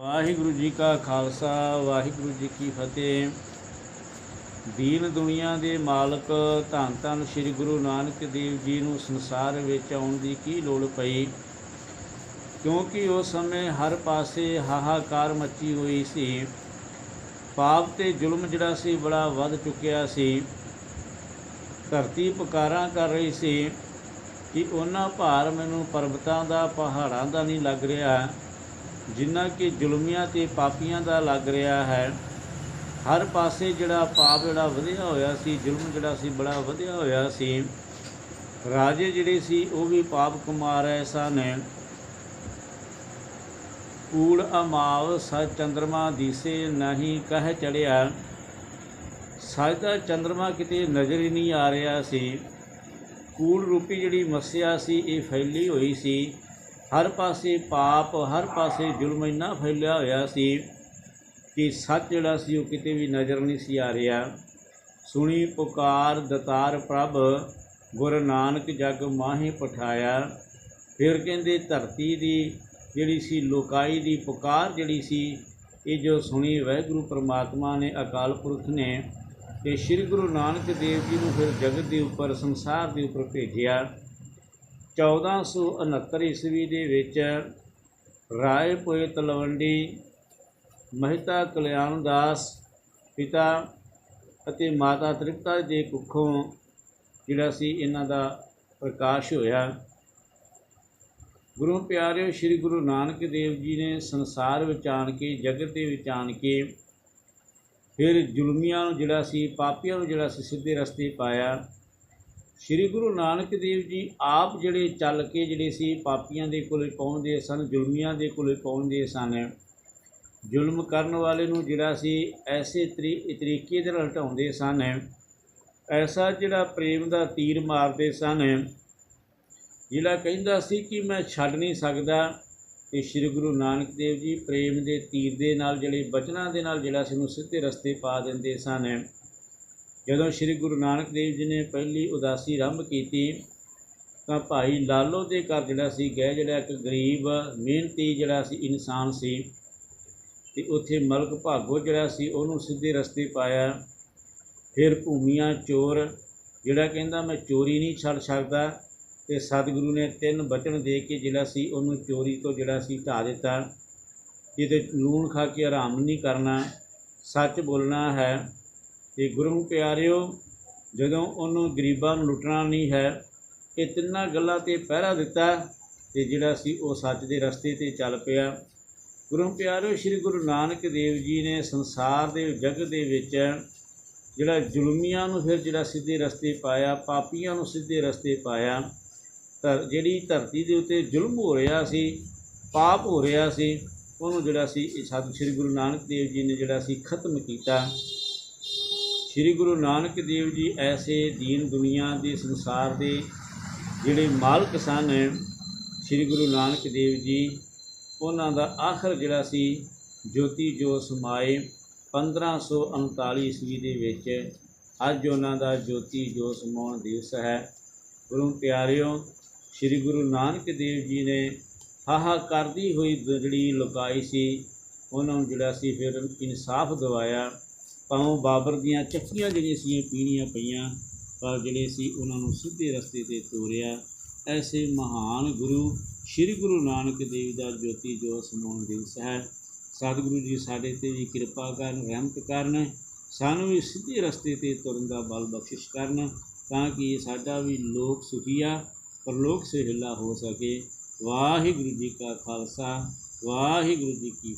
ਵਾਹਿਗੁਰੂ ਜੀ ਕਾ ਖਾਲਸਾ, ਵਾਹਿਗੁਰੂ ਜੀ ਕੀ ਫਤਿਹ। ਦੀਨ ਦੁਨੀਆ ਦੇ ਮਾਲਕ ਧੰਨ ਧੰਨ ਸ੍ਰੀ ਗੁਰੂ ਨਾਨਕ ਦੇਵ ਜੀ ਨੂੰ ਸੰਸਾਰ ਵਿੱਚ ਆਉਣ ਦੀ ਕੀ ਲੋੜ ਪਈ? ਕਿਉਂਕਿ ਉਸ ਸਮੇਂ ਹਰ ਪਾਸੇ ਹਾਹਾਕਾਰ ਮੱਚੀ ਹੋਈ ਸੀ। ਪਾਪ ਤੇ ਜ਼ੁਲਮ ਜਿਹੜਾ ਸੀ, ਬੜਾ ਵੱਧ ਚੁੱਕਿਆ ਸੀ। ਧਰਤੀ ਪੁਕਾਰਾਂ ਕਰ ਰਹੀ ਸੀ ਕਿ ਉਹਨਾਂ ਭਾਰ ਮੈਨੂੰ ਪਰਬਤਾਂ ਦਾ, ਪਹਾੜਾਂ ਦਾ ਨਹੀਂ ਲੱਗ ਰਿਹਾ। ਜਿੰਨਾ ਕਿ ਜ਼ੁਲਮੀਆਂ ਤੇ ਪਾਪੀਆਂ ਦਾ ਲੱਗ ਰਿਹਾ ਹੈ, ਹਰ ਪਾਸੇ ਜਿਹੜਾ ਪਾਪ ਜਿਹੜਾ ਵਧਿਆ ਹੋਇਆ ਸੀ, ਜ਼ੁਲਮ ਜਿਹੜਾ ਸੀ, ਬੜਾ ਵਧਿਆ ਹੋਇਆ ਸੀ। ਰਾਜੇ ਜਿਹੜੇ ਸੀ, ਉਹ ਵੀ ਪਾਪ ਕਮਾ ਰਹੇ ਸਨ। ਕੂੜ, ਅਮਾਵ ਸਚ ਚੰਦਰਮਾ ਦੀਸੇ ਨਹੀਂ ਕਹਿ ਚੜਿਆ। ਸੱਚ ਦਾ ਚੰਦਰਮਾ ਕਿਤੇ ਨਜ਼ਰ ਹੀ ਨਹੀਂ ਆ ਰਿਹਾ ਸੀ। ਕੂੜ ਰੂਪੀ ਜਿਹੜੀ ਮੱਸਿਆ ਸੀ, ਇਹ ਫੈਲੀ ਹੋਈ ਸੀ। ਹਰ ਪਾਸੇ ਪਾਪ, ਹਰ ਪਾਸੇ ਜ਼ੁਲਮ ਇੰਨਾ ਫੈਲਿਆ ਹੋਇਆ ਸੀ ਕਿ ਸੱਚ ਜਿਹੜਾ ਸੀ ਉਹ ਕਿਤੇ ਵੀ ਨਜ਼ਰ ਨਹੀਂ ਸੀ ਆ ਰਿਹਾ। ਸੁਣੀ ਪੁਕਾਰ ਦਤਾਰ ਪ੍ਰਭ, ਗੁਰ ਨਾਨਕ ਜਗ ਮਾਹੀ ਪਠਾਇਆ। ਫਿਰ ਕਹਿੰਦੇ ਧਰਤੀ ਦੀ ਜਿਹੜੀ ਸੀ, ਲੋਕਾਈ ਦੀ ਪੁਕਾਰ ਜਿਹੜੀ ਸੀ, ਇਹ ਜੋ ਸੁਣੀ ਵਾਹਿਗੁਰੂ ਪ੍ਰਮਾਤਮਾ ਨੇ ਅਕਾਲ ਪੁਰਖ ਨੇ ਤੇ ਸ੍ਰੀ ਗੁਰੂ ਨਾਨਕ ਦੇਵ ਜੀ ਨੂੰ ਫਿਰ ਜਗਤ ਦੇ ਉੱਪਰ, ਸੰਸਾਰ ਦੇ ਉੱਪਰ ਭੇਜਿਆ। 1469 ਈਸਵੀ ਦੇ ਵਿੱਚ ਰਾਏ ਪੋਏ ਤਲਵੰਡੀ ਮਹਿਤਾ ਕਲਿਆਣ ਦਾਸ, ਪਿਤਾ ਅਤੇ ਮਾਤਾ ਤ੍ਰਿਪਤਾ ਦੇ ਕੁੱਖੋਂ ਜਿਹੜਾ ਸੀ ਇਹਨਾਂ ਦਾ ਪ੍ਰਕਾਸ਼ ਹੋਇਆ। ਗੁਰੂ ਪਿਆਰਿਓ, ਸ੍ਰੀ ਗੁਰੂ ਨਾਨਕ ਦੇਵ ਜੀ ਨੇ ਸੰਸਾਰ ਵਿੱਚ ਆਣ ਕੇ, ਜਗਤ ਦੇ ਵਿੱਚ ਆਣ ਕੇ ਫਿਰ ਜ਼ੁਲਮੀਆਂ ਨੂੰ ਜਿਹੜਾ ਸੀ, ਪਾਪੀਆਂ ਨੂੰ ਜਿਹੜਾ ਸੀ, ਸਿੱਧੇ ਰਸਤੇ ਪਾਇਆ। ਸ੍ਰੀ ਗੁਰੂ ਨਾਨਕ ਦੇਵ ਜੀ ਆਪ ਜਿਹੜੇ ਚੱਲ ਕੇ ਜਿਹੜੇ ਸੀ, ਪਾਪੀਆਂ ਦੇ ਕੋਲੇ ਪਹੁੰਚਦੇ ਸਨ, ਜ਼ੁਲਮੀਆਂ ਦੇ ਕੋਲੇ ਪਹੁੰਚਦੇ ਸਨ। ਜ਼ੁਲਮ ਕਰਨ ਵਾਲੇ ਨੂੰ ਜਿਹੜਾ ਸੀ, ਐਸੇ ਤਰੀ, ਤਰੀਕੇ ਦੇ ਨਾਲ ਹਟਾਉਂਦੇ ਸਨ। ਐਸਾ ਜਿਹੜਾ ਪ੍ਰੇਮ ਦਾ ਤੀਰ ਮਾਰਦੇ ਸਨ, ਜਿਹੜਾ ਕਹਿੰਦਾ ਸੀ ਕਿ ਮੈਂ ਛੱਡ ਨਹੀਂ ਸਕਦਾ। ਤੇ ਸ੍ਰੀ ਗੁਰੂ ਨਾਨਕ ਦੇਵ ਜੀ ਪ੍ਰੇਮ ਦੇ ਤੀਰ ਦੇ ਨਾਲ, ਜਿਹੜੇ ਬਚਨਾਂ ਦੇ ਨਾਲ ਜਿਹੜਾ ਸੀ ਨੂੰ ਸਿੱਧੇ ਰਸਤੇ ਪਾ ਦਿੰਦੇ ਸਨ। ਜਦੋਂ ਸ੍ਰੀ ਗੁਰੂ ਨਾਨਕ ਦੇਵ ਜੀ ਨੇ ਪਹਿਲੀ ਉਦਾਸੀ ਆਰੰਭ ਕੀਤੀ, ਤਾਂ ਭਾਈ ਲਾਲੋ ਦੇ ਘਰ ਜਿਹੜਾ ਸੀ, ਗਏ ਜਿਹੜਾ ਇੱਕ ਗਰੀਬ, ਮਿਹਨਤੀ ਜਿਹੜਾ ਸੀ, ਇਨਸਾਨ ਸੀ, ਤੇ ਉੱਥੇ ਮਲਕ ਭਾਗੋ ਜਿਹੜਾ ਸੀ, ਉਹਨੂੰ ਸਿੱਧੇ ਰਸਤੇ ਪਾਇਆ। ਫਿਰ ਭੂਮੀਆਂ ਚੋਰ, ਜਿਹੜਾ ਕਹਿੰਦਾ ਮੈਂ ਚੋਰੀ ਨਹੀਂ ਛੱਡ ਸਕਦਾ, ਤੇ ਸਤਿਗੁਰੂ ਨੇ ਤਿੰਨ ਬਚਨ ਦੇ ਕੇ ਜਿਹੜਾ ਸੀ, ਉਹਨੂੰ ਚੋਰੀ ਤੋਂ ਜਿਹੜਾ ਸੀ ਢਾ ਦਿੱਤਾ, ਜਿਹਦੇ ਲੂਣ ਖਾ ਕੇ ਆਰਾਮ ਨਹੀਂ ਕਰਨਾ, ਸੱਚ ਬੋਲਣਾ ਹੈ। ਤੇ ਗੁਰੂ ਪਿਆਰਿਓ, ਜਦੋਂ ਉਹਨੂੰ ਗਰੀਬਾਂ ਨੂੰ ਲੁੱਟਣਾ ਨਹੀਂ ਹੈ, ਇਹ ਤਿੰਨਾਂ ਗੱਲਾਂ ਤੇ ਪਹਿਰਾ ਦਿੱਤਾ ਤੇ ਜਿਹੜਾ ਸੀ ਉਹ ਸੱਚ ਦੇ ਰਸਤੇ ਤੇ ਚੱਲ ਪਿਆ। ਗੁਰੂ ਪਿਆਰਿਓ, ਸ੍ਰੀ ਗੁਰੂ ਨਾਨਕ ਦੇਵ ਜੀ ਨੇ ਸੰਸਾਰ ਦੇ ਜਗਤ ਦੇ ਵਿੱਚ ਜਿਹੜਾ ਜ਼ੁਲਮੀਆਂ ਨੂੰ ਫਿਰ ਜਿਹੜਾ ਸਿੱਧੇ ਰਸਤੇ ਪਾਇਆ, ਪਾਪੀਆਂ ਨੂੰ ਸਿੱਧੇ ਰਸਤੇ ਪਾਇਆ ਧਰ ਜਿਹੜੀ ਧਰਤੀ ਦੇ ਉੱਤੇ ਜ਼ੁਲਮ ਹੋ ਰਿਹਾ ਸੀ, ਪਾਪ ਹੋ ਰਿਹਾ ਸੀ, ਉਹਨੂੰ ਜਿਹੜਾ ਸੀ ਇਹ ਸਤਿ ਸ੍ਰੀ ਗੁਰੂ ਨਾਨਕ ਦੇਵ ਜੀ ਨੇ ਜਿਹੜਾ ਸੀ ਖਤਮ ਕੀਤਾ। ਸ੍ਰੀ ਗੁਰੂ ਨਾਨਕ ਦੇਵ ਜੀ ਐਸੇ ਦੀਨ ਦੁਨੀਆ ਦੇ ਸੰਸਾਰ ਦੇ ਜਿਹੜੇ ਮਾਲਕ ਸਨ, ਸ੍ਰੀ ਗੁਰੂ ਨਾਨਕ ਦੇਵ ਜੀ, ਉਹਨਾਂ ਦਾ ਆਖਰ ਜਿਹੜਾ ਸੀ, ਜੋਤੀ ਜੋ ਸਮਾਏ 1539 ਈਸਵੀ ਦੇ ਵਿੱਚ ਅੱਜ ਉਹਨਾਂ ਦਾ ਜੋਤੀ ਜੋ ਸਮਾਉਣ ਦਿਵਸ ਹੈ। ਗੁਰੂ ਪਿਆਰਿਓ, ਸ੍ਰੀ ਗੁਰੂ ਨਾਨਕ ਦੇਵ ਜੀ ਨੇ ਹਾਹਾ ਕਰਦੀ ਹੋਈ ਜਿਹੜੀ ਲੁਕਾਈ ਸੀ, ਉਹਨਾਂ ਨੂੰ ਜਿਹੜਾ ਸੀ ਫਿਰ ਇਨਸਾਫ ਦਿਵਾਇਆ। ਭਾਵੇਂ ਬਾਬਰ ਦੀਆਂ ਚੱਕੀਆਂ ਜਿਹੜੀਆਂ ਸੀ ਪੀਣੀਆਂ ਪਈਆਂ, ਪਰ ਜਿਹੜੇ ਸੀ ਉਹਨਾਂ ਨੂੰ ਸਿੱਧੇ ਰਸਤੇ ਤੇ ਤੋਰਿਆ। ਐਸੇ ਮਹਾਨ ਗੁਰੂ, ਸ੍ਰੀ ਗੁਰੂ ਨਾਨਕ ਦੇਵ ਦਾ ਜੋਤੀ ਜੋ ਸਮਾਉਣ ਦਿਵਸ ਹੈ ਸਤਿਗੁਰੂ ਜੀ ਸਾਡੇ ਤੇ ਵੀ ਕਿਰਪਾ ਕਰਨ, ਰਹਿਮਤ ਕਰਨ, ਸਾਨੂੰ ਵੀ ਸਿੱਧੇ ਰਸਤੇ ਤੇ ਤੁਰਨ ਦਾ ਬਲ ਬਖਸ਼ਿਸ਼ ਕਰਨ, ਤਾਂ ਕਿ ਸਾਡਾ ਵੀ ਲੋਕ ਸੁਖੀਆ ਪਰਲੋਕ ਸੇ ਹਿੱਲਾ ਹੋ ਸਕੇ। ਵਾਹਿਗੁਰੂ ਜੀ ਕਾ ਖਾਲਸਾ, ਵਾਹਿਗੁਰੂ ਜੀ ਕੀ